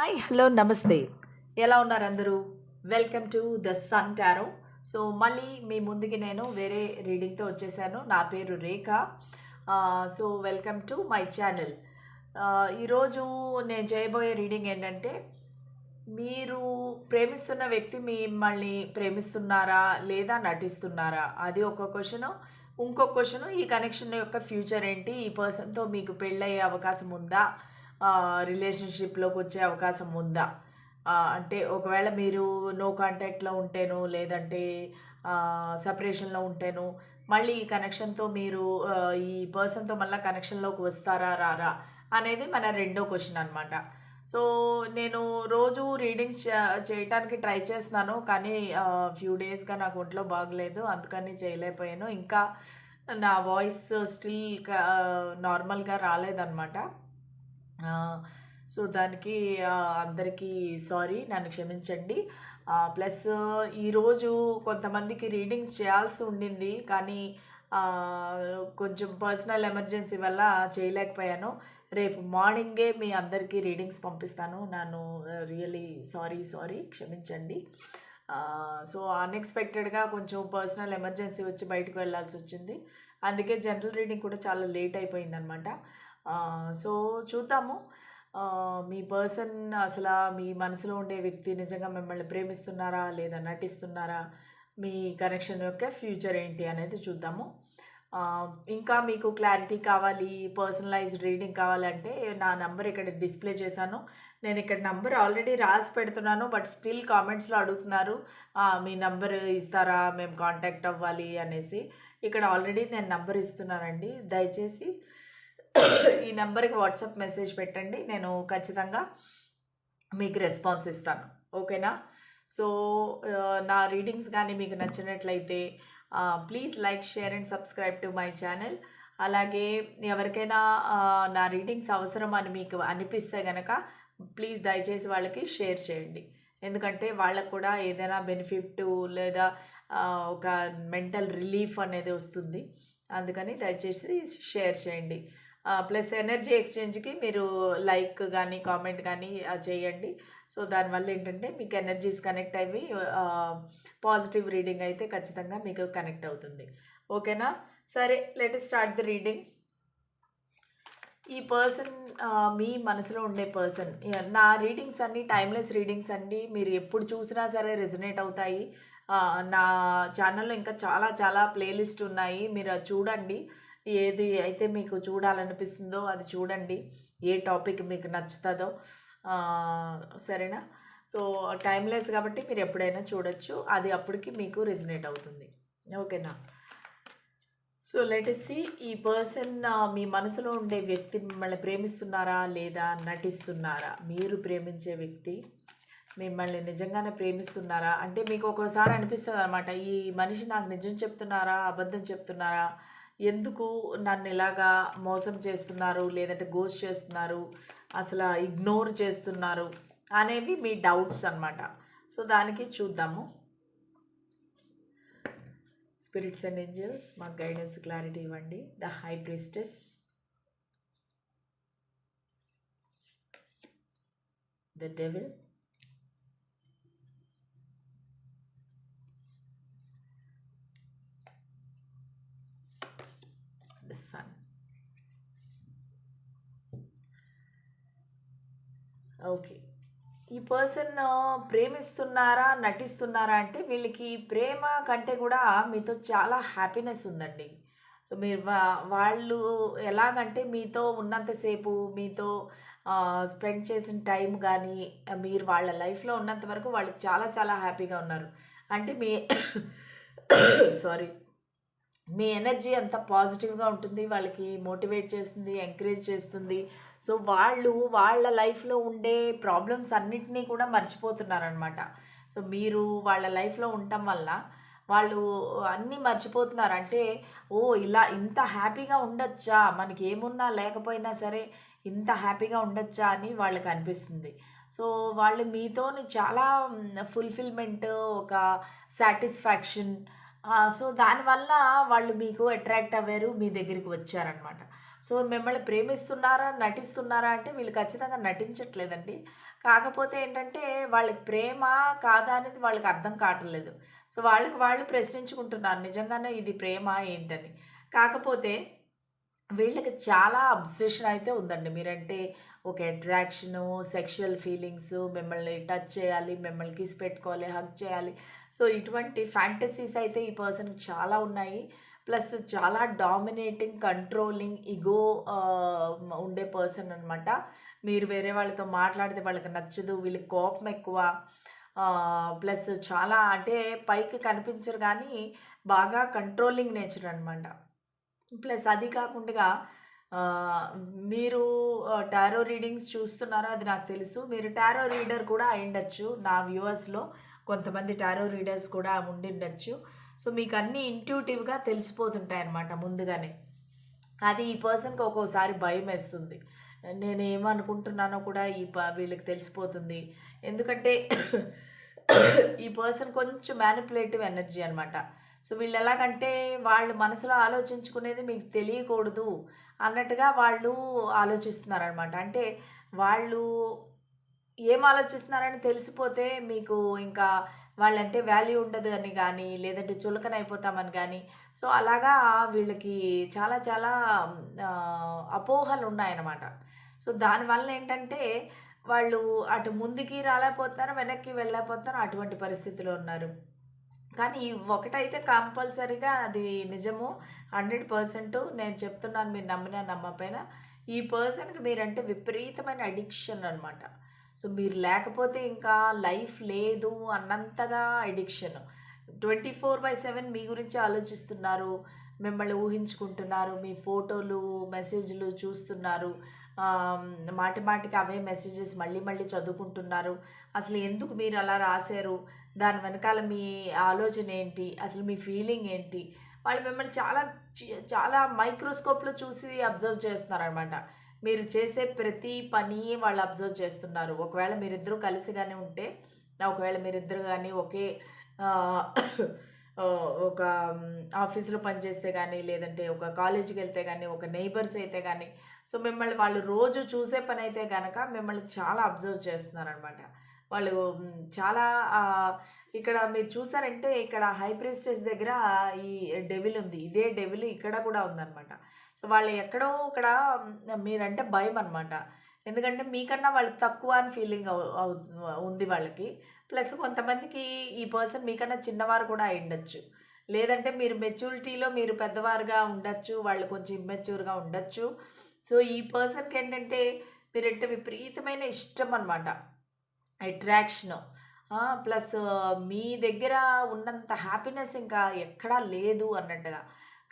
Hi hello నమస్తే. ఎలా ఉన్నారు అందరూ welcome to the sun tarot so మళ్ళీ మీ ముందుకి నేను వేరే రీడింగ్తో వచ్చేసాను. నా పేరు Rekha. So welcome to my channel ఈరోజు నేను చేయబోయే రీడింగ్ ఏంటంటే మీరు ప్రేమిస్తున్న వ్యక్తి మిమ్మల్ని ప్రేమిస్తున్నారా లేదా నటిస్తున్నారా? అది ఒక క్వశ్చన్ ఇంకో క్వశ్చన్ ఈ కనెక్షన్ యొక్క ఫ్యూచర్ ఏంటి? ఈ పర్సన్తో మీకు పెళ్ళయ్యే అవకాశం ఉందా? రిలేషన్షిప్లోకి వచ్చే అవకాశం ఉందా? అంటే ఒకవేళ మీరు నో కాంటాక్ట్లో ఉంటేను లేదంటే సపరేషన్లో ఉంటేను మళ్ళీ ఈ కనెక్షన్తో మీరు ఈ పర్సన్తో మళ్ళీ కనెక్షన్లోకి వస్తారా రారా అనేది మన రెండో క్వశ్చన్ అనమాట సో నేను రోజు రీడింగ్స్ చేయటానికి ట్రై చేస్తున్నాను కానీ ఫ్యూ డేస్గా నాకు ఒంట్లో బాగలేదు అందుకని చేయలేకపోయాను. ఇంకా నా వాయిస్ స్టిల్ నార్మల్గా రాలేదన్నమాట. సో దానికి అందరికీ సారీ నన్ను క్షమించండి. ప్లస్ ఈరోజు కొంతమందికి రీడింగ్స్ చేయాల్సి ఉండింది కానీ కొంచెం పర్సనల్ ఎమర్జెన్సీ వల్ల చేయలేకపోయాను. రేపు మార్నింగే మీ అందరికీ రీడింగ్స్ పంపిస్తాను. నన్ను రియలీ సారీ సారీ క్షమించండి. సో అన్ఎక్స్పెక్టెడ్గా కొంచెం పర్సనల్ ఎమర్జెన్సీ వచ్చి బయటకు వెళ్ళాల్సి వచ్చింది. అందుకే జనరల్ రీడింగ్ కూడా చాలా లేట్ అయిపోయిందనమాట. సో చూద్దాము. మీ పర్సన్ అసలు మీ మనసులో ఉండే వ్యక్తి నిజంగా మిమ్మల్ని ప్రేమిస్తున్నారా లేదా నటిస్తున్నారా? మీ కనెక్షన్ యొక్క ఫ్యూచర్ ఏంటి అనేది చూద్దాము. ఇంకా మీకు క్లారిటీ కావాలి పర్సనలైజ్డ్ రీడింగ్ కావాలంటే నా నంబర్ ఇక్కడ డిస్ప్లే చేశాను. నేను ఇక్కడ నంబర్ ఆల్రెడీ రాసి పెడుతున్నాను బట్ స్టిల్ కామెంట్స్లో అడుగుతున్నారు మీ నంబర్ ఇస్తారా? మేము కాంటాక్ట్ అవ్వాలి అనేసి. ఇక్కడ ఆల్రెడీ నేను నంబర్ ఇస్తున్నానండి. దయచేసి ఈ నెంబర్కి వాట్సాప్ మెసేజ్ పెట్టండి. నేను ఖచ్చితంగా మీకు రెస్పాన్స్ ఇస్తాను. ఓకేనా? సో నా రీడింగ్స్ కానీ మీకు నచ్చినట్లయితే please like share and subscribe to my channel. అలాగే ఎవరికైనా నా రీడింగ్స్ అవసరం అని మీకు అనిపిస్తే గనక ప్లీజ్ దయచేసి వాళ్ళకి షేర్ చేయండి. ఎందుకంటే వాళ్ళకు కూడా ఏదైనా బెనిఫిట్ లేదా ఒక మెంటల్ రిలీఫ్ అనేది వస్తుంది. అందుకని దయచేసి షేర్ చేయండి. ప్లస్ ఎనర్జీ ఎక్స్చేంజ్కి మీరు లైక్ కానీ కామెంట్ కానీ చేయండి. సో దానివల్ల ఏంటంటే మీకు ఎనర్జీస్ కనెక్ట్ అయ్యి పాజిటివ్ రీడింగ్ అయితే ఖచ్చితంగా మీకు కనెక్ట్ అవుతుంది. ఓకేనా? సరే లెట్ స్టార్ట్ ది రీడింగ్. ఈ పర్సన్ మీ మనసులో ఉండే పర్సన్ నా రీడింగ్స్ అన్నీ టైమ్లెస్ రీడింగ్స్ అండి మీరు ఎప్పుడు చూసినా సరే రెజనేట్ అవుతాయి. నా ఛానల్లో ఇంకా చాలా చాలా ప్లేలిస్ట్ ఉన్నాయి. మీరు అది చూడండి. ఏది అయితే మీకు చూడాలనిపిస్తుందో అది చూడండి. ఏ టాపిక్ మీకు నచ్చుతుందో. సరేనా? సో టైమ్లెస్ కాబట్టి మీరు ఎప్పుడైనా చూడొచ్చు. అది అప్పటికి మీకు రిజనేట్ అవుతుంది. ఓకేనా? సో సి ఈ పర్సన్ మీ మనసులో ఉండే వ్యక్తి మిమ్మల్ని ప్రేమిస్తున్నారా లేదా నటిస్తున్నారా? మీరు ప్రేమించే వ్యక్తి మిమ్మల్ని నిజంగానే ప్రేమిస్తున్నారా? అంటే మీకు ఒక్కోసారి అనిపిస్తుంది అనమాట ఈ మనిషి నాకు నిజం చెప్తున్నారా? అబద్ధం చెప్తున్నారా? ఎందుకు నన్ను ఇలాగా మోసం చేస్తున్నారు లేదంటే గోస్ట్ చేస్తున్నారు అసలు ఇగ్నోర్ చేస్తున్నారు అనేవి మీ డౌట్స్ అన్నమాట. సో దానికి చూద్దాము. స్పిరిట్స్ అండ్ ఏంజల్స్ మాకు గైడెన్స్ క్లారిటీ ఇవ్వండి. The high priestess. The devil the sun okay. ఈ పర్సన్ ప్రేమిస్తున్నారా నటిస్తున్నారా అంటే వీళ్ళకి ప్రేమ కంటే కూడా మీతో చాలా హ్యాపీనెస్ ఉందండి. సో మీరు వాళ్ళు ఎలాగంటే మీతో ఉన్నంతసేపు మీతో స్పెండ్ చేసిన టైం కానీ మీరు వాళ్ళ లైఫ్లో ఉన్నంత వరకు వాళ్ళు చాలా చాలా హ్యాపీగా ఉన్నారు. అంటే మీ సారీ. మీ ఎనర్జీ అంత పాజిటివ్గా ఉంటుంది వాళ్ళకి మోటివేట్ చేస్తుంది ఎంకరేజ్ చేస్తుంది. సో వాళ్ళు వాళ్ళ లైఫ్లో ఉండే ప్రాబ్లమ్స్ అన్నిటినీ కూడా మర్చిపోతున్నారనమాట. సో మీరు వాళ్ళ లైఫ్లో ఉండటం వల్ల వాళ్ళు అన్నీ మర్చిపోతున్నారు. అంటే ఓ ఇలా ఇంత హ్యాపీగా ఉండొచ్చా? మనకి ఏమున్నా లేకపోయినా సరే ఇంత హ్యాపీగా ఉండొచ్చా అని వాళ్ళకి అనిపిస్తుంది. సో వాళ్ళు మీతోని చాలా ఫుల్ఫిల్మెంట్ ఒక సాటిస్ఫాక్షన్ సో దానివల్ల వాళ్ళు మీకు అట్రాక్ట్ అవ్వారు మీ దగ్గరికి వచ్చారనమాట సో మిమ్మల్ని ప్రేమిస్తున్నారా నటిస్తున్నారా అంటే వీళ్ళు ఖచ్చితంగా నటించట్లేదండి. కాకపోతే ఏంటంటే వాళ్ళకి ప్రేమ కాదా అనేది వాళ్ళకి అర్థం కావట్లేదు. సో వాళ్ళకి వాళ్ళు ప్రశ్నించుకుంటున్నారు నిజంగానే ఇది ప్రేమ ఏంటని? కాకపోతే వీళ్ళకి చాలా అబ్సెషన్ అయితే ఉందండి. మీరంటే ఒక అట్రాక్షను సెక్షువల్ ఫీలింగ్స్ మిమ్మల్ని టచ్ చేయాలి మిమ్మల్ని కిస్ పెట్టుకోవాలి హగ్ చేయాలి. సో ఇటువంటి ఫ్యాంటసీస్ అయితే ఈ పర్సన్కి చాలా ఉన్నాయి. ప్లస్ చాలా డామినేటింగ్ కంట్రోలింగ్ ఇగో ఉండే పర్సన్ అనమాట మీరు వేరే వాళ్ళతో మాట్లాడితే వాళ్ళకి నచ్చదు వీళ్ళకి కోపం ఎక్కువ. ప్లస్ చాలా అంటే పైకి కనిపించరు కానీ బాగా కంట్రోలింగ్ నేచర్ అనమాట ప్లస్ అది కాకుండా మీరు టారో రీడింగ్స్ చూస్తున్నారో అది నాకు తెలుసు. మీరు టారో రీడర్ కూడా అయిండొచ్చు నా వ్యూవర్స్లో కొంతమంది టారో రీడర్స్ కూడా ఉండిండొచ్చు సో మీకు అన్నీ ఇంట్యూటివ్గా తెలిసిపోతుంటాయి అన్నమాట ముందుగానే. అది ఈ పర్సన్కి ఒక్కోసారి భయం వేస్తుంది. నేను ఏమనుకుంటున్నానో కూడా ఈ ప వీళ్ళకి తెలిసిపోతుంది. ఎందుకంటే ఈ పర్సన్ కొంచెం మ్యానిపులేటివ్ ఎనర్జీ అనమాట సో వీళ్ళు ఎలాగంటే వాళ్ళు మనసులో ఆలోచించుకునేది మీకు తెలియకూడదు. అన్నట్టుగా వాళ్ళు ఆలోచిస్తున్నారనమాట. అంటే వాళ్ళు ఏం ఆలోచిస్తున్నారని తెలిసిపోతే మీకు ఇంకా వాళ్ళంటే వాల్యూ ఉండదు అని కానీ లేదంటే చులకన అయిపోతామని కానీ సో అలాగా వీళ్ళకి చాలా చాలా అపోహలు ఉన్నాయన్నమాట సో దానివల్ల ఏంటంటే వాళ్ళు అటు ముందుకి రాలేకపోతున్నారు వెనక్కి వెళ్ళలేకపోతున్నారు అటువంటి పరిస్థితిలో ఉన్నారు. కానీ ఒకటైతే కంపల్సరీగా అది నిజము. హండ్రెడ్ పర్సెంట్ నేను చెప్తున్నాను మీరు నమ్మినా నమ్మపైన ఈ పర్సన్కి మీరంటే విపరీతమైన అడిక్షన్ అనమాట సో మీరు లేకపోతే ఇంకా లైఫ్ లేదు అన్నంతగా addiction. Twenty four by seven మీ గురించి ఆలోచిస్తున్నారు మిమ్మల్ని ఊహించుకుంటున్నారు మీ ఫోటోలు మెసేజ్లు చూస్తున్నారు మాటి మాటికి అవే మెసేజెస్ మళ్ళీ మళ్ళీ చదువుకుంటున్నారు. అసలు ఎందుకు మీరు అలా రాశారు? దాని వెనకాల మీ ఆలోచన ఏంటి? అసలు మీ ఫీలింగ్ ఏంటి? వాళ్ళు మిమ్మల్ని చాలా చాలా మైక్రోస్కోప్లో చూసి అబ్జర్వ్ చేస్తున్నారనమాట. మీరు చేసే ప్రతి పని వాళ్ళు అబ్జర్వ్ చేస్తున్నారు. ఒకవేళ మీరిద్దరూ కలిసి కానీ ఉంటే ఒకవేళ మీరిద్దరు కానీ ఒకే ఒక ఆఫీస్లో పనిచేస్తే కానీ లేదంటే ఒక కాలేజీకి వెళ్తే కానీ ఒక నైబర్స్ అయితే కానీ సో మిమ్మల్ని వాళ్ళు రోజు చూసే పని అయితే కనుక మిమ్మల్ని చాలా అబ్జర్వ్ చేస్తున్నారనమాట. వాళ్ళు చాలా ఇక్కడ మీరు చూసారంటే ఇక్కడ హై ప్రిస్టెస్ దగ్గర ఈ డెవిల్ ఉంది. ఇదే డెవిల్ ఇక్కడ కూడా ఉందన్నమాట. సో వాళ్ళు ఎక్కడో ఇక్కడ మీరంటే భయం అనమాట ఎందుకంటే మీకన్నా వాళ్ళు తక్కువ అని ఫీలింగ్ ఉంది వాళ్ళకి. ప్లస్ కొంతమందికి ఈ పర్సన్ మీకన్నా చిన్నవారు కూడా అయిండొచ్చు లేదంటే మీరు మెచ్యూరిటీలో మీరు పెద్దవారుగా ఉండొచ్చు వాళ్ళు కొంచెం ఇమ్మెచ్యూర్గా ఉండొచ్చు. సో ఈ పర్సన్కి ఏంటంటే మీరంటే విపరీతమైన ఇష్టం అనమాట అట్రాక్షన్. ప్లస్ మీ దగ్గర ఉన్నంత హ్యాపీనెస్ ఇంకా ఎక్కడా లేదు అన్నట్టుగా.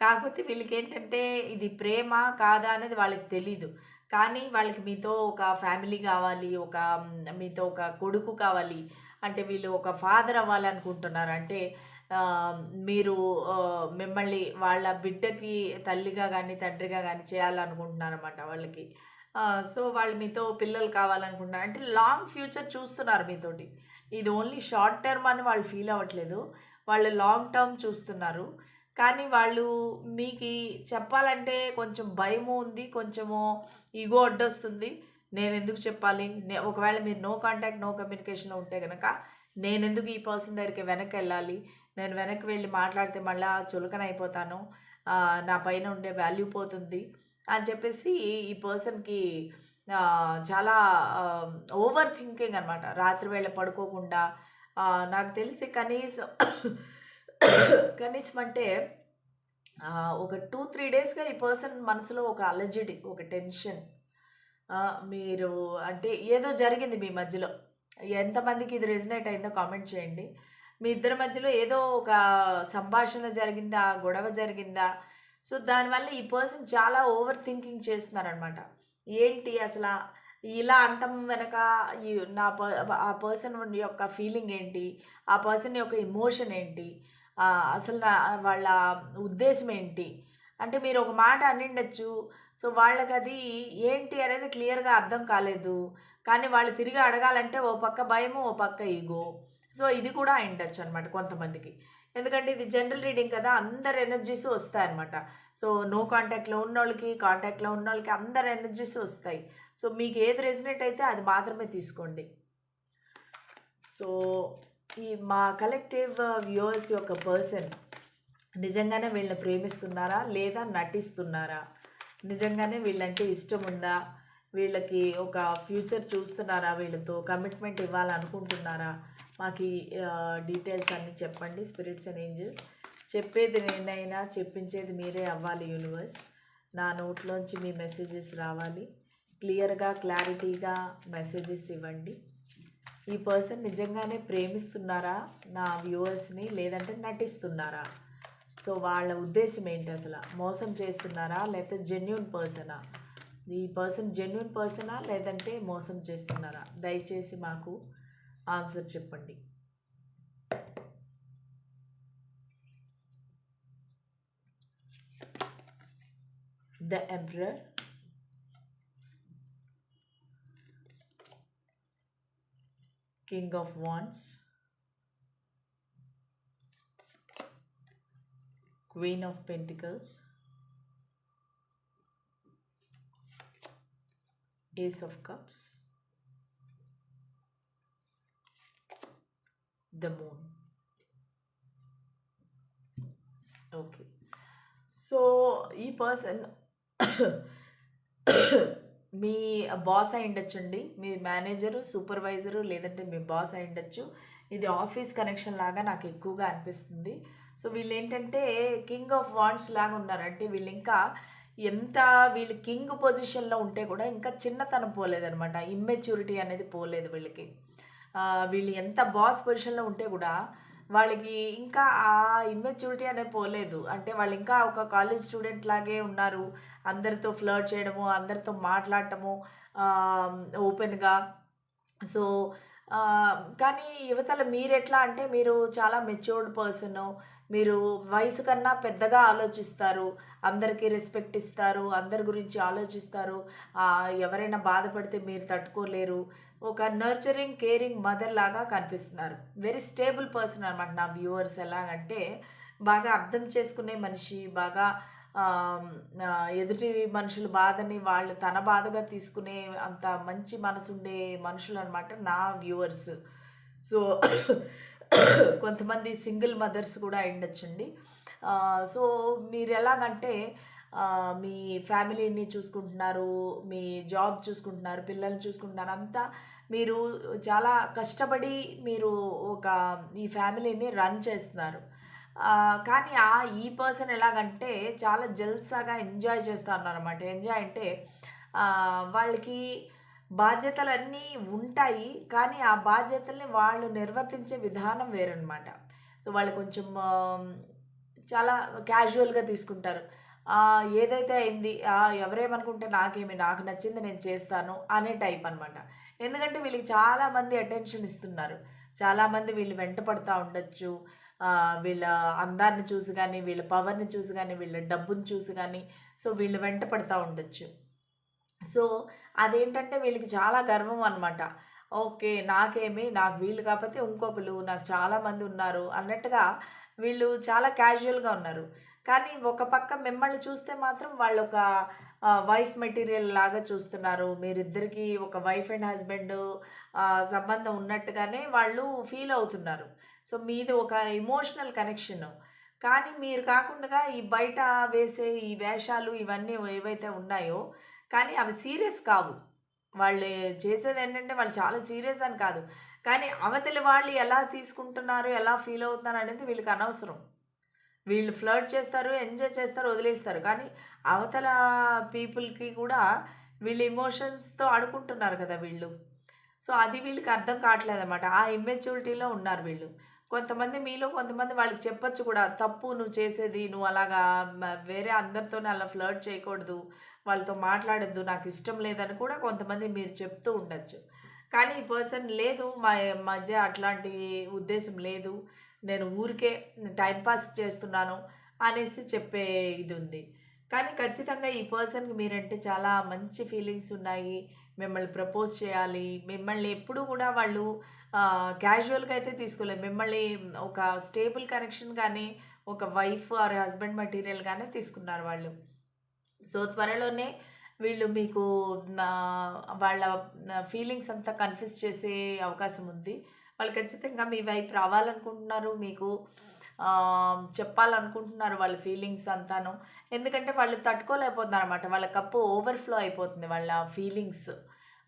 కాకపోతే వీళ్ళకి ఏంటంటే ఇది ప్రేమ కాదా అనేది వాళ్ళకి తెలీదు. కానీ వాళ్ళకి మీతో ఒక ఫ్యామిలీ కావాలి ఒక మీతో ఒక కొడుకు కావాలి అంటే వీళ్ళు ఒక ఫాదర్ అవ్వాలనుకుంటున్నారు. అంటే మీరు మిమ్మల్ని వాళ్ళ బిడ్డకి తల్లిగా కానీ తండ్రిగా కానీ చేయాలనుకుంటున్నారన్నమాట వాళ్ళకి. సో వాళ్ళు మీతో పిల్లలు కావాలనుకుంటున్నారు. అంటే లాంగ్ ఫ్యూచర్ చూస్తున్నారు మీతోటి. ఇది ఓన్లీ షార్ట్ టర్మ్ అని వాళ్ళు ఫీల్ అవ్వట్లేదు. వాళ్ళు లాంగ్ టర్మ్ చూస్తున్నారు. కానీ వాళ్ళు మీకు చెప్పాలంటే కొంచెం భయము ఉంది కొంచెము ఈగో అడ్డొస్తుంది. నేను ఎందుకు చెప్పాలి ఒకవేళ మీరు నో కాంటాక్ట్ నో కమ్యూనికేషన్లో ఉంటే కనుక నేను ఎందుకు ఈ పర్సన్ దగ్గరికి వెనక్కి వెళ్ళాలి? నేను వెనక్కి వెళ్ళి మాట్లాడితే మళ్ళీ చులకన అయిపోతాను. నా పైన ఉండే వాల్యూ పోతుంది. అని చెప్పేసి ఈ పర్సన్కి చాలా ఓవర్ థింకింగ్ అనమాట రాత్రి వేళ పడుకోకుండా నాకు తెలిసి కనీసం కనీసం అంటే ఒక టూ త్రీ డేస్గా ఈ పర్సన్ మనసులో ఒక అలర్జీ ఒక టెన్షన్. మీరు అంటే ఏదో జరిగింది మీ మధ్యలో. ఎంతమందికి ఇది రెజినేట్ అయిందో కామెంట్ చేయండి. మీ ఇద్దరి మధ్యలో ఏదో ఒక సంభాషణ జరిగిందా గొడవ జరిగిందా సో దానివల్ల ఈ పర్సన్ చాలా ఓవర్ థింకింగ్ చేస్తున్నారనమాట. ఏంటి అసలు ఇలా అంటం వెనక ఈ నా ఆ పర్సన్ యొక్క ఫీలింగ్ ఏంటి? ఆ పర్సన్ యొక్క ఇమోషన్ ఏంటి? అసలు నా వాళ్ళ ఉద్దేశం ఏంటి? అంటే మీరు ఒక మాట అనిండొచ్చు. సో వాళ్ళకి అది ఏంటి అనేది క్లియర్గా అర్థం కాలేదు. కానీ వాళ్ళు తిరిగి అడగాలంటే ఓ పక్క భయము ఓ పక్క ఈగో. సో ఇది కూడా అయిండొచ్చు అనమాట కొంతమందికి. ఎందుకంటే ఇది జనరల్ రీడింగ్ కదా అందరు ఎనర్జీస్ వస్తాయి అనమాట సో నో కాంటాక్ట్లో ఉన్న వాళ్ళకి కాంటాక్ట్లో ఉన్న వాళ్ళకి అందరు ఎనర్జీస్ వస్తాయి. సో మీకు ఏది రెజినేట్ అయితే అది మాత్రమే తీసుకోండి. సో ఈ మా కలెక్టివ్ వ్యూవర్స్ uh, యొక్క పర్సన్ నిజంగానే వీళ్ళని ప్రేమిస్తున్నారా? లేదా నటిస్తున్నారా? నిజంగానే వీళ్ళంటే ఇష్టం ఉందా? వీళ్ళకి ఒక ఫ్యూచర్ చూస్తున్నారా? వీళ్ళతో కమిట్మెంట్ ఇవ్వాలనుకుంటున్నారా? మాకు డీటెయిల్స్ అన్నీ చెప్పండి స్పిరిట్స్ అండ్ ఏంజల్స్ చెప్పేది నేనైనా చెప్పించేది మీరే అవ్వాలి యూనివర్స్ నా నోట్లోంచి మీ మెసేజెస్ రావాలి. క్లియర్గా క్లారిటీగా మెసేజెస్ ఇవ్వండి. ఈ పర్సన్ నిజంగానే ప్రేమిస్తున్నారా? నా వ్యూవర్స్ని లేదంటే నటిస్తున్నారా? సో వాళ్ళ ఉద్దేశం ఏంటి అసలు? మోసం చేస్తున్నారా? లేకపోతే జెన్యున్ పర్సనా ఈ పర్సన్ జెన్యున్ పర్సనా లేదంటే మోసం చేస్తున్నారా? దయచేసి మాకు ఆన్సర్ చెప్పండి the emperor king of wands Queen of Pentacles, Ace of Cups, the Moon. Okay so ఈ పర్సన్ మీ బాస్ అయి ఉండొచ్చండి మీ మేనేజరు సూపర్వైజరు లేదంటే మీ బాస్ అయి ఉండొచ్చు. ఇది ఆఫీస్ కనెక్షన్ లాగా నాకు ఎక్కువగా అనిపిస్తుంది. సో వీళ్ళు ఏంటంటే కింగ్ ఆఫ్ వాండ్స్ లాగా ఉన్నారంటే వీళ్ళు ఇంకా ఎంత వీళ్ళు కింగ్ పొజిషన్లో ఉంటే కూడా ఇంకా చిన్నతనం పోలేదనమాట ఇమ్మెచ్యూరిటీ అనేది పోలేదు వీళ్ళకి. వీళ్ళు ఎంత బాస్ పొజిషన్లో ఉంటే కూడా వాళ్ళకి ఇంకా ఆ ఇమ్మెచ్యూరిటీ అనేది పోలేదు. అంటే వాళ్ళు ఇంకా ఒక కాలేజ్ స్టూడెంట్ లాగే ఉన్నారు. అందరితో ఫ్లర్ట్ చేయడము అందరితో మాట్లాడటము ఓపెన్గా సో కానీ యువతల మీరు ఎట్లా అంటే మీరు చాలా మెచ్యూర్డ్ పర్సన్ మీరు వయసు కన్నా పెద్దగా ఆలోచిస్తారు. అందరికీ రెస్పెక్ట్ ఇస్తారు. అందరి గురించి ఆలోచిస్తారు. ఎవరైనా బాధపడితే మీరు తట్టుకోలేరు. ఒక నర్చరింగ్ కేరింగ్ మదర్ లాగా కనిపిస్తున్నారు. వెరీ స్టేబుల్ పర్సన్ అనమాట నా వ్యూవర్స్ ఎలాగంటే బాగా అర్థం చేసుకునే మనిషి బాగా ఎదుటి మనుషుల బాధని వాళ్ళు తన బాధగా తీసుకునే అంత మంచి మనసు ఉండే మనుషులు అనమాట నా వ్యూవర్స్ సో కొంతమంది సింగిల్ మదర్స్ కూడా అయిండొచ్చండి సో మీరు ఎలాగంటే మీ ఫ్యామిలీని చూసుకుంటున్నారు మీ జాబ్ చూసుకుంటున్నారు పిల్లల్ని చూసుకుంటున్నారు అంతా మీరు చాలా కష్టపడి మీరు ఒక ఈ ఫ్యామిలీని రన్ చేస్తున్నారు. కానీ ఆ ఈ పర్సన్ ఎలాగంటే చాలా జల్సాగా ఎంజాయ్ చేస్తున్నారు అనమాట ఎంజాయ్ అంటే వాళ్ళకి బాధ్యతలన్నీ ఉంటాయి కానీ ఆ బాధ్యతల్ని వాళ్ళు నిర్వర్తించే విధానం వేరనమాట సో వాళ్ళు కొంచెం చాలా క్యాజువల్గా తీసుకుంటారు. ఏదైతే అయింది ఎవరేమనుకుంటే నాకేమి నాకు నచ్చింది నేను చేస్తాను అనే టైప్ అనమాట ఎందుకంటే వీళ్ళకి చాలామంది అటెన్షన్ ఇస్తున్నారు. చాలామంది వీళ్ళు వెంట పడుతూ ఉండొచ్చు. వీళ్ళ అందాన్ని చూసి కానీ వీళ్ళ పవర్ని చూసి కానీ వీళ్ళ డబ్బుని చూసి కానీ సో వీళ్ళు వెంట పడుతూ ఉండొచ్చు. సో అదేంటంటే వీళ్ళకి చాలా గర్వం అనమాట ఓకే నాకేమి నాకు వీళ్ళు కాకపోతే ఇంకొకరు నాకు చాలామంది ఉన్నారు అన్నట్టుగా వీళ్ళు చాలా క్యాజువల్గా ఉన్నారు. కానీ ఒక పక్క మిమ్మల్ని చూస్తే మాత్రం వాళ్ళు ఒక వైఫ్ మెటీరియల్ లాగా చూస్తున్నారు. మీరిద్దరికి ఒక వైఫ్ అండ్ హస్బెండ్ సంబంధం ఉన్నట్టుగానే వాళ్ళు ఫీల్ అవుతున్నారు. సో మీది ఒక ఇమోషనల్ కనెక్షన్ కానీ మీరు కాకుండా ఈ బయట వేసే ఈ వేషాలు ఇవన్నీ ఏవైతే ఉన్నాయో కానీ అవి సీరియస్ కావు. వాళ్ళు చేసేది ఏంటంటే వాళ్ళు చాలా సీరియస్ అని కాదు. కానీ అవతలి వాళ్ళు ఎలా తీసుకుంటున్నారు ఎలా ఫీల్ అవుతున్నారు అనేది వీళ్ళకి అనవసరం. వీళ్ళు ఫ్లర్ట్ చేస్తారు ఎంజాయ్ చేస్తారు వదిలేస్తారు. కానీ అవతల పీపుల్కి కూడా వీళ్ళు ఇమోషన్స్తో ఆడుకుంటున్నారు కదా వీళ్ళు. సో అది వీళ్ళకి అర్థం కావట్లేదు అనమాట ఆ ఇమ్మెచ్యూరిటీలో ఉన్నారు వీళ్ళు. కొంతమంది మీలో కొంతమంది వాళ్ళకి చెప్పొచ్చు కూడా తప్పు నువ్వు చేసేది నువ్వు అలాగా వేరే అందరితో అలా ఫ్లర్ట్ చేయకూడదు వాళ్ళతో మాట్లాడొద్దు నాకు ఇష్టం లేదని కూడా కొంతమంది మీరు చెప్తూ ఉండొచ్చు. కానీ ఈ పర్సన్ లేదు. మా మధ్య అట్లాంటి ఉద్దేశం లేదు. నేను ఊరికే టైంపాస్ చేస్తున్నాను అనేసి చెప్పే ఇది ఉంది కానీ ఖచ్చితంగా ఈ పర్సన్కి మీరంటే చాలా మంచి ఫీలింగ్స్ ఉన్నాయి. మిమ్మల్ని ప్రపోజ్ చేయాలి. మిమ్మల్ని ఎప్పుడూ కూడా వాళ్ళు క్యాజువల్గా అయితే తీసుకోలేదు. మిమ్మల్ని ఒక స్టేబుల్ కనెక్షన్ కానీ ఒక వైఫ్ ఆర్ హస్బెండ్ మెటీరియల్ కానీ తీసుకున్నారు వాళ్ళు. సో త్వరలోనే వీళ్ళు మీకు వాళ్ళ ఫీలింగ్స్ అంతా కన్ఫ్యూజ్ చేసే అవకాశం ఉంది. వాళ్ళు ఖచ్చితంగా మీ వైపు రావాలనుకుంటున్నారు మీకు చెప్పాలనుకుంటున్నారు వాళ్ళ ఫీలింగ్స్ అంతాను. ఎందుకంటే వాళ్ళు తట్టుకోలేకపోతున్నారు అనమాట వాళ్ళ కప్పు ఓవర్ఫ్లో అయిపోతుంది వాళ్ళ ఫీలింగ్స్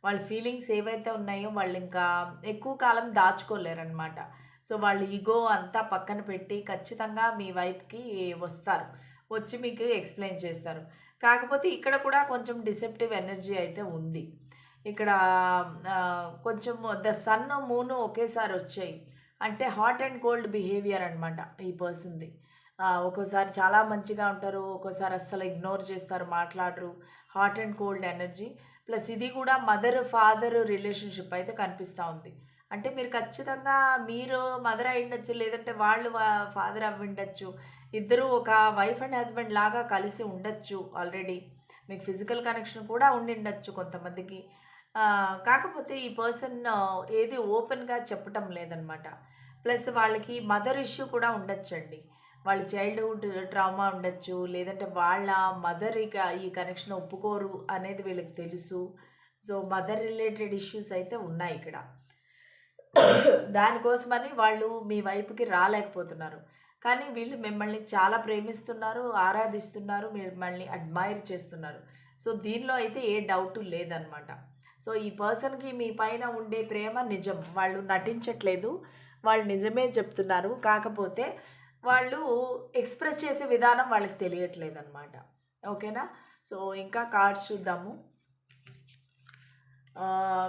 వాళ్ళ ఫీలింగ్స్ ఏవైతే ఉన్నాయో వాళ్ళు ఇంకా ఎక్కువ కాలం దాచుకోలేరనమాట సో వాళ్ళు ఈగో అంతా పక్కన పెట్టి ఖచ్చితంగా మీ వైపుకి వస్తారు. వచ్చి మీకు ఎక్స్ప్లెయిన్ చేస్తారు. కాకపోతే ఇక్కడ కూడా కొంచెం డిసెప్టివ్ ఎనర్జీ అయితే ఉంది. ఇక్కడ కొంచెం ద సన్ మూన్ ఒకేసారి వచ్చాయి. అంటే హాట్ అండ్ కోల్డ్ బిహేవియర్ అనమాట ఈ పర్సన్ది. ఒక్కోసారి చాలా మంచిగా ఉంటారు ఒక్కోసారి అస్సలు ఇగ్నోర్ చేస్తారు మాట్లాడరు. Hot and cold energy. Plus ఇది కూడా మదర్ ఫాదర్ రిలేషన్షిప్ అయితే కనిపిస్తూ ఉంది. అంటే మీరు ఖచ్చితంగా మీరు మదర్ అయి ఉండొచ్చు లేదంటే వాళ్ళు ఫాదర్ అవి ఉండొచ్చు ఇద్దరు ఒక వైఫ్ అండ్ హస్బెండ్ లాగా కలిసి ఉండొచ్చు ఆల్రెడీ మీకు ఫిజికల్ కనెక్షన్ కూడా ఉండి ఉండొచ్చు కొంతమందికి కాకపోతే ఈ పర్సన్ ఏది ఓపెన్గా చెప్పటం లేదనమాట ప్లస్ వాళ్ళకి మదర్ ఇష్యూ కూడా ఉండొచ్చండి. వాళ్ళ చైల్డ్హుడ్ ట్రామా ఉండొచ్చు లేదంటే వాళ్ళ మదర్ ఇక ఈ కనెక్షన్ ఒప్పుకోరు అనేది వీళ్ళకి తెలుసు. సో మదర్ రిలేటెడ్ ఇష్యూస్ అయితే ఉన్నాయి ఇక్కడ. దానికోసమని వాళ్ళు మీ వైపుకి రాలేకపోతున్నారు. కానీ వీళ్ళు మిమ్మల్ని చాలా ప్రేమిస్తున్నారు ఆరాధిస్తున్నారు మిమ్మల్ని అడ్మైర్ చేస్తున్నారు. సో దీనిలో అయితే ఏ డౌట్ లేదనమాట సో ఈ పర్సన్కి మీ పైన ఉండే ప్రేమ నిజం. వాళ్ళు నటించట్లేదు వాళ్ళు నిజమే చెప్తున్నారు. కాకపోతే వాళ్ళు ఎక్స్ప్రెస్ చేసే విధానం వాళ్ళకి తెలియట్లేదు అనమాట ఓకేనా? సో ఇంకా కార్డ్స్ చూద్దాము.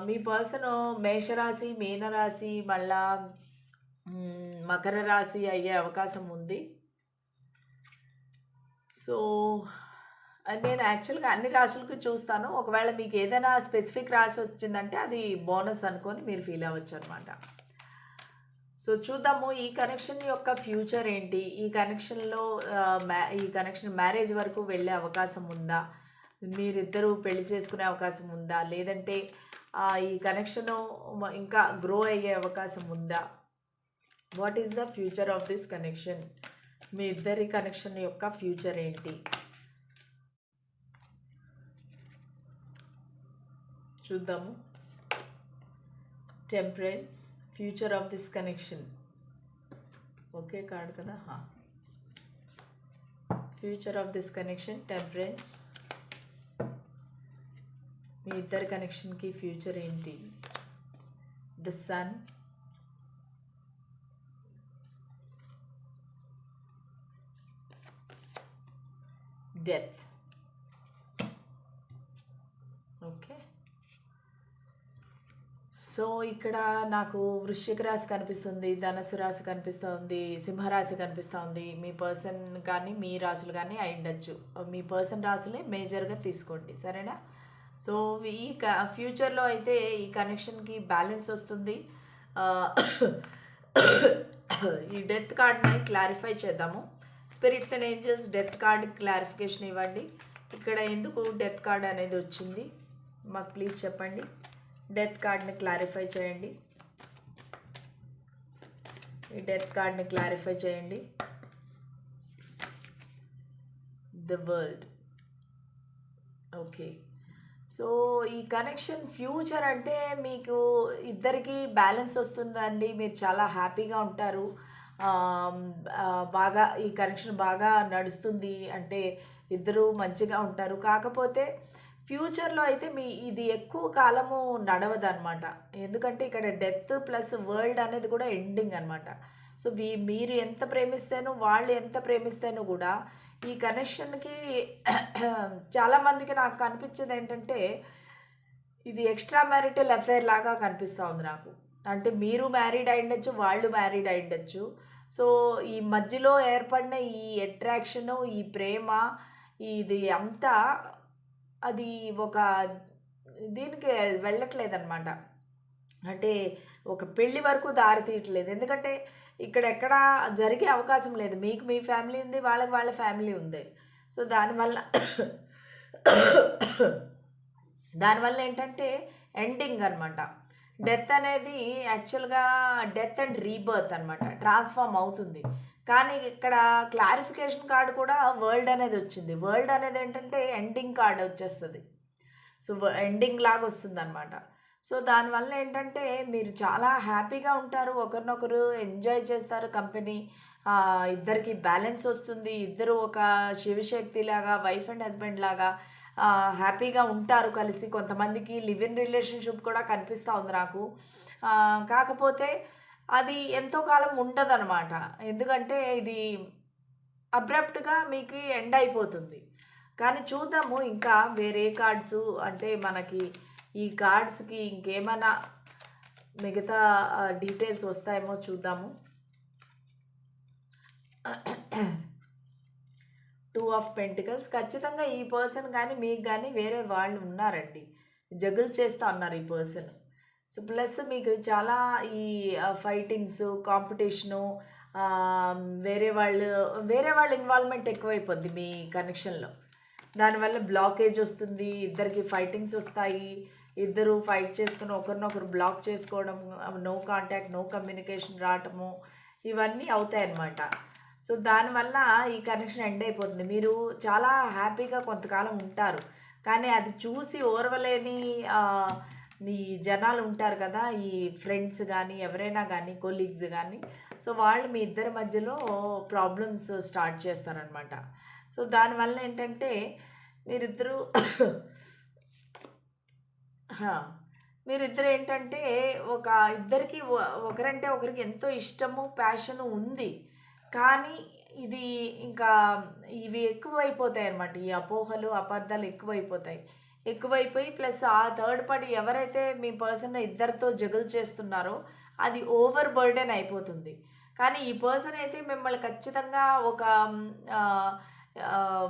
మీ పర్సన్ మేషరాశి మీనరాశి మళ్ళా మకర రాశి అయ్యే అవకాశం ఉంది. సో నేను యాక్చువల్గా అన్ని రాశులకు చూస్తాను. ఒకవేళ మీకు ఏదైనా స్పెసిఫిక్ రాశి వచ్చిందంటే అది బోనస్ అనుకొని మీరు ఫీల్ అవ్వచ్చు అనమాట సో చూద్దాము ఈ కనెక్షన్ యొక్క ఫ్యూచర్ ఏంటి? ఈ కనెక్షన్లో మ్యా ఈ కనెక్షన్ మ్యారేజ్ వరకు వెళ్ళే అవకాశం ఉందా? మీరిద్దరూ పెళ్ళి చేసుకునే అవకాశం ఉందా? లేదంటే ఈ కనెక్షన్ ఇంకా గ్రో అయ్యే అవకాశం ఉందా? What is the future of this connection మీ ఇద్దరి కనెక్షన్ యొక్క ఫ్యూచర్ ఏంటి? చూద్దాము. Temperance future of this connection okay card కదా? Future of this connection temperance మీ ఇద్దరి కనెక్షన్కి ఫ్యూచర్ ఏంటి? The sun death okay so ఇక్కడ నాకు వృశ్చిక రాశి కనిపిస్తుంది ధనస్సు రాశి కనిపిస్తుంది సింహరాశి కనిపిస్తుంది. మీ పర్సన్ కానీ మీ రాశులు కానీ అయి ఉండొచ్చు. మీ పర్సన్ రాశులే మేజర్గా తీసుకోండి. సరేనా? సో ఈ క ఫ్యూచర్లో అయితే ఈ కనెక్షన్కి బ్యాలెన్స్ వస్తుంది. ఈ డెత్ కార్డ్ని క్లారిఫై చేద్దాము. Spirits and angels death card clarification ఇవ్వండి. ఇక్కడ ఎందుకు డెత్ కార్డ్ అనేది వచ్చింది? మాకు ప్లీజ్ చెప్పండి. డెత్ కార్డ్ని క్లారిఫై చేయండి. ఈ డెత్ కార్డ్ని క్లారిఫై చేయండి. ద వరల్డ్ ఓకే సో ఈ కనెక్షన్ ఫ్యూచర్ అంటే మీకు ఇద్దరికి బ్యాలెన్స్ వస్తుందండి. మీరు చాలా హ్యాపీగా ఉంటారు. బాగా ఈ కనెక్షన్ బాగా నడుస్తుంది. అంటే ఇద్దరు మంచిగా ఉంటారు. కాకపోతే ఫ్యూచర్లో అయితే మీ ఇది ఎక్కువ కాలము నడవదు అనమాట ఎందుకంటే ఇక్కడ డెత్ ప్లస్ వరల్డ్ అనేది కూడా ఎండింగ్ అనమాట. సో వీ మీరు ఎంత ప్రేమిస్తేనో వాళ్ళు ఎంత ప్రేమిస్తేనో కూడా ఈ కనెక్షన్కి చాలామందికి నాకు కనిపించేది ఏంటంటే ఇది ఎక్స్ట్రా మ్యారిటల్ అఫైర్ లాగా కనిపిస్తూ ఉంది నాకు. అంటే మీరు మ్యారీడ్ అయి ఉండొచ్చు వాళ్ళు మ్యారీడ్ అయి ఉండొచ్చు. సో ఈ మధ్యలో ఏర్పడిన ఈ అట్రాక్షను ఈ ప్రేమ ఇది అంతా అది ఒక దీనికి వెళ్ళట్లేదు అనమాట అంటే ఒక పెళ్ళి వరకు దారి తీయట్లేదు. ఎందుకంటే ఇక్కడ ఎక్కడ జరిగే అవకాశం లేదు. మీకు మీ ఫ్యామిలీ ఉంది వాళ్ళకి వాళ్ళ ఫ్యామిలీ ఉంది. సో దానివల్ల దానివల్ల ఏంటంటే ఎండింగ్ అనమాట డెత్ అనేది యాక్చువల్గా డెత్ అండ్ రీబర్త్ అనమాట ట్రాన్స్ఫార్మ్ అవుతుంది. కానీ ఇక్కడ క్లారిఫికేషన్ కార్డు కూడా వరల్డ్ అనేది వచ్చింది. వరల్డ్ అనేది ఏంటంటే ఎండింగ్ కార్డ్ వచ్చేస్తుంది. సో ఎండింగ్ లాగా వస్తుంది అనమాట సో దానివల్ల ఏంటంటే మీరు చాలా హ్యాపీగా ఉంటారు. ఒకరినొకరు ఎంజాయ్ చేస్తారు కంపెనీ. ఇద్దరికి బ్యాలెన్స్ వస్తుంది. ఇద్దరు ఒక శివశక్తి లాగా వైఫ్ అండ్ హస్బెండ్ లాగా. హ్యాపీగా ఉంటారు కలిసి. కొంతమందికి లివ్ ఇన్ రిలేషన్షిప్ కూడా కనిపిస్తూ ఉంది నాకు. కాకపోతే అది ఎంతో కాలం ఉండదన్నమాట. ఎందుకంటే ఇది అబ్రప్ట్గా మీకు ఎండ్ అయిపోతుంది. కానీ చూద్దాము ఇంకా వేరే కార్డ్స్ అంటే మనకి ఈ కార్డ్స్కి ఇంకేమైనా మిగతా డీటెయిల్స్ వస్తాయేమో చూద్దాము. టూ ఆఫ్ పెంటికల్స్ ఖచ్చితంగా ఈ పర్సన్ కానీ మీకు కానీ వేరే వాళ్ళు ఉన్నారండి. జగులు చేస్తూ ఉన్నారు ఈ పర్సన్ సో ప్లస్ మీకు చాలా ఈ ఫైటింగ్స్ కాంపిటీషను వేరే వాళ్ళు వేరే వాళ్ళ ఇన్వాల్వ్మెంట్ ఎక్కువైపోద్ది మీ కనెక్షన్లో దానివల్ల బ్లాకేజ్ వస్తుంది ఇద్దరికి ఫైటింగ్స్ వస్తాయి. ఇద్దరు ఫైట్ చేసుకుని ఒకరినొకరు బ్లాక్ చేసుకోవడం నో కాంటాక్ట్ నో కమ్యూనికేషన్ రావటము ఇవన్నీ అవుతాయి అన్నమాట సో దానివల్ల ఈ కనెక్షన్ ఎండ్ అయిపోతుంది. మీరు చాలా హ్యాపీగా కొంతకాలం ఉంటారు. కానీ అది చూసి ఓర్వలేని ఈ జనాలు ఉంటారు కదా ఈ ఫ్రెండ్స్ కానీ ఎవరైనా కానీ కొలీగ్స్ కానీ సో వాళ్ళు మీ ఇద్దరి మధ్యలో ప్రాబ్లమ్స్ స్టార్ట్ చేస్తారనమాట సో దానివల్ల ఏంటంటే మీరిద్దరూ మీరిద్దరు ఏంటంటే ఒక ఇద్దరికి ఒకరంటే ఒకరికి ఎంతో ఇష్టము ప్యాషన్ ఉంది. కానీ ఇది ఇంకా ఇవి ఎక్కువైపోతాయి అన్నమాట ఈ అపోహలు అపార్థాలు ఎక్కువైపోతాయి. ఎక్కువైపోయి ప్లస్ ఆ థర్డ్ పార్టీ ఎవరైతే మీ పర్సన్ ఇద్దరితో జగుల్ చేస్తున్నారో అది ఓవర్ బర్డెన్ అయిపోతుంది. కానీ ఈ పర్సన్ అయితే మిమ్మల్ని ఖచ్చితంగా ఒక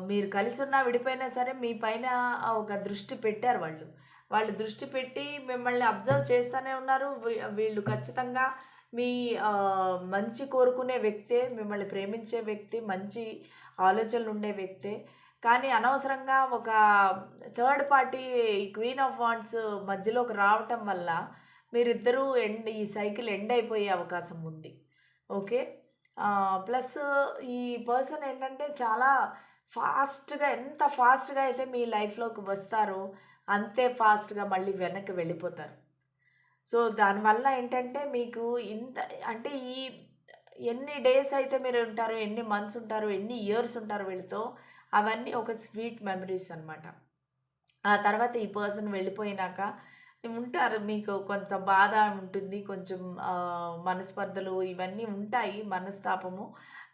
మీరు కలిసి ఉన్నా విడిపోయినా సరే మీ పైన ఒక దృష్టి పెట్టారు వాళ్ళు. వాళ్ళు దృష్టి పెట్టి మిమ్మల్ని అబ్జర్వ్ చేస్తూనే ఉన్నారు. వీ- వీళ్ళు ఖచ్చితంగా మీ మంచి కోరుకునే వ్యక్తే మిమ్మల్ని ప్రేమించే వ్యక్తి మంచి ఆలోచనలు ఉండే వ్యక్తే. కానీ అనవసరంగా ఒక third party queen of wands మధ్యలోకి రావటం వల్ల మీరిద్దరూ ఎండ్ ఈ సైకిల్ ఎండ్ అయిపోయే అవకాశం ఉంది. ఓకే? ప్లస్ ఈ పర్సన్ ఏంటంటే చాలా ఫాస్ట్గా ఎంత ఫాస్ట్గా అయితే మీ లైఫ్లోకి వస్తారో అంతే ఫాస్ట్గా మళ్ళీ వెనక్కి వెళ్ళిపోతారు. సో దానివల్ల ఏంటంటే మీకు ఇంత అంటే ఈ ఎన్ని డేస్ అయితే మీరు ఉంటారు ఎన్ని మంత్స్ ఉంటారు ఎన్ని ఇయర్స్ ఉంటారు వీళ్ళతో అవన్నీ ఒక స్వీట్ మెమరీస్ అనమాట ఆ తర్వాత ఈ పర్సన్ వెళ్ళిపోయినాక ఉంటారు మీకు కొంత బాధ ఉంటుంది కొంచెం మనస్పర్ధలు ఇవన్నీ ఉంటాయి మనస్తాపము.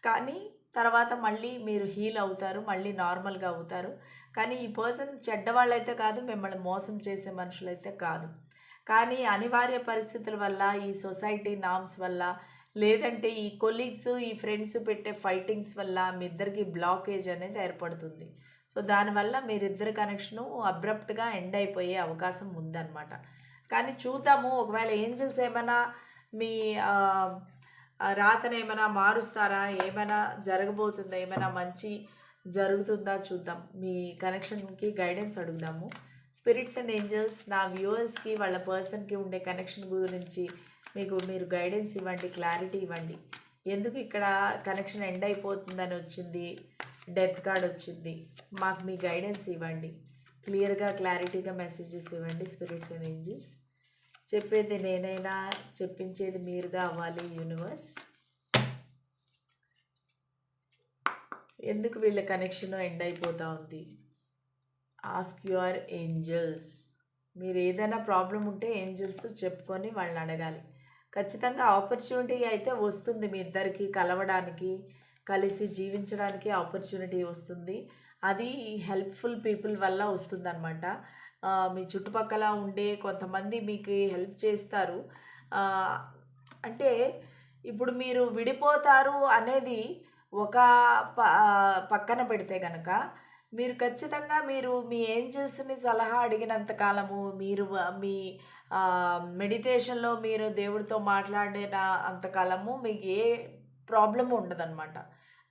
కానీ తర్వాత మళ్ళీ మీరు హీల్ అవుతారు మళ్ళీ నార్మల్గా అవుతారు. కానీ ఈ పర్సన్ చెడ్డవాళ్ళైతే కాదు మిమ్మల్ని మోసం చేసే మనుషులైతే కాదు. కానీ అనివార్య పరిస్థితుల వల్ల ఈ సొసైటీ నామ్స్ వల్ల లేదంటే ఈ కొలీగ్స్ ఈ ఫ్రెండ్స్ పెట్టే ఫైటింగ్స్ వల్ల మీ ఇద్దరికి బ్లాకేజ్ అనేది ఏర్పడుతుంది. సో దానివల్ల మీరిద్దరి కనెక్షను అబ్రప్ట్గా ఎండ్ అయిపోయే అవకాశం ఉందన్నమాట. కానీ చూద్దాము ఒకవేళ ఏంజల్స్ ఏమైనా మీ రాతను ఏమైనా మారుస్తారా? ఏమైనా జరగబోతుందా? ఏమైనా మంచి జరుగుతుందా? చూద్దాం. మీ కనెక్షన్కి గైడెన్స్ అడుగుదాము. స్పిరిట్స్ అండ్ ఏంజల్స్ నా వ్యూవర్స్కి వాళ్ళ పర్సన్కి ఉండే కనెక్షన్ గురించి మీకు మీరు గైడెన్స్ ఇవ్వండి క్లారిటీ ఇవ్వండి. ఎందుకు ఇక్కడ కనెక్షన్ ఎండ్ అయిపోతుందని వచ్చింది? డెత్ కార్డ్ వచ్చింది. మాకు మీ గైడెన్స్ ఇవ్వండి. క్లియర్గా క్లారిటీగా మెసేజెస్ ఇవ్వండి స్పిరిట్స్ అండ్ ఏంజల్స్. చెప్పేది నేనైనా చెప్పించేది మీరుగా అవ్వాలి యూనివర్స్. ఎందుకు వీళ్ళ కనెక్షన్ ఎండ్ అయిపోతూ ఉంది? ఆస్క్ యువర్ ఏంజల్స్ మీరు ఏదైనా ప్రాబ్లం ఉంటే ఏంజల్స్తో చెప్పుకొని వాళ్ళని అడగాలి. ఖచ్చితంగా ఆపర్చునిటీ అయితే వస్తుంది మీ ఇద్దరికి కలవడానికి కలిసి జీవించడానికి ఆపర్చునిటీ వస్తుంది. అది హెల్ప్ఫుల్ పీపుల్ వల్ల వస్తుందన్నమాట. మీ చుట్టుపక్కల ఉండే కొంతమంది మీకు హెల్ప్ చేస్తారు. అంటే ఇప్పుడు మీరు విడిపోతారు అనేది ఒక ప పక్కన పెడితే కనుక మీరు ఖచ్చితంగా మీరు మీ ఏంజల్స్ని సలహా అడిగినంత కాలము మీరు మీ మెడిటేషన్లో మీరు దేవుడితో మాట్లాడిన అంతకాలము మీకు ఏ ప్రాబ్లం ఉండదన్నమాట.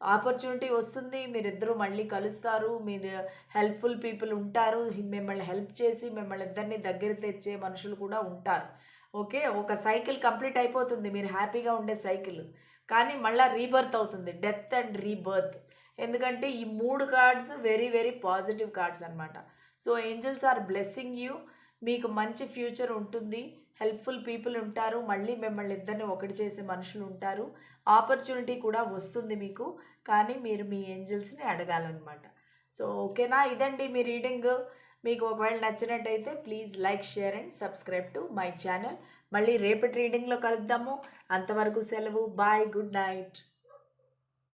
ఆపర్చునిటీ వస్తుంది మీరిద్దరూ మళ్ళీ కలుస్తారు మీరు హెల్ప్ఫుల్ పీపుల్ ఉంటారు మిమ్మల్ని హెల్ప్ చేసి మిమ్మల్ని ఇద్దరిని దగ్గర తెచ్చే మనుషులు కూడా ఉంటారు. ఓకే? ఒక సైకిల్ కంప్లీట్ అయిపోతుంది మీరు హ్యాపీగా ఉండే సైకిల్. కానీ మళ్ళీ రీబర్త్ అవుతుంది డెత్ అండ్ రీబర్త్. ఎందుకంటే ఈ మూడు cards very very positive cards అనమాట so angels are blessing you మీకు మంచి ఫ్యూచర్ ఉంటుంది. హెల్ప్ఫుల్ పీపుల్ ఉంటారు. మళ్ళీ మిమ్మల్ని ఇద్దరిని ఒకటి చేసే మనుషులు ఉంటారు. ఆపర్చునిటీ కూడా వస్తుంది మీకు. కానీ మీరు మీ ఏంజల్స్ని అడగాలన్నమాట. సో ఓకేనా ఇదండి మీ రీడింగ్ మీకు ఒకవేళ నచ్చినట్టయితే please like share and subscribe to my channel మళ్ళీ రేపటి రీడింగ్లో కలుద్దాము. అంతవరకు సెలవు. Bye good night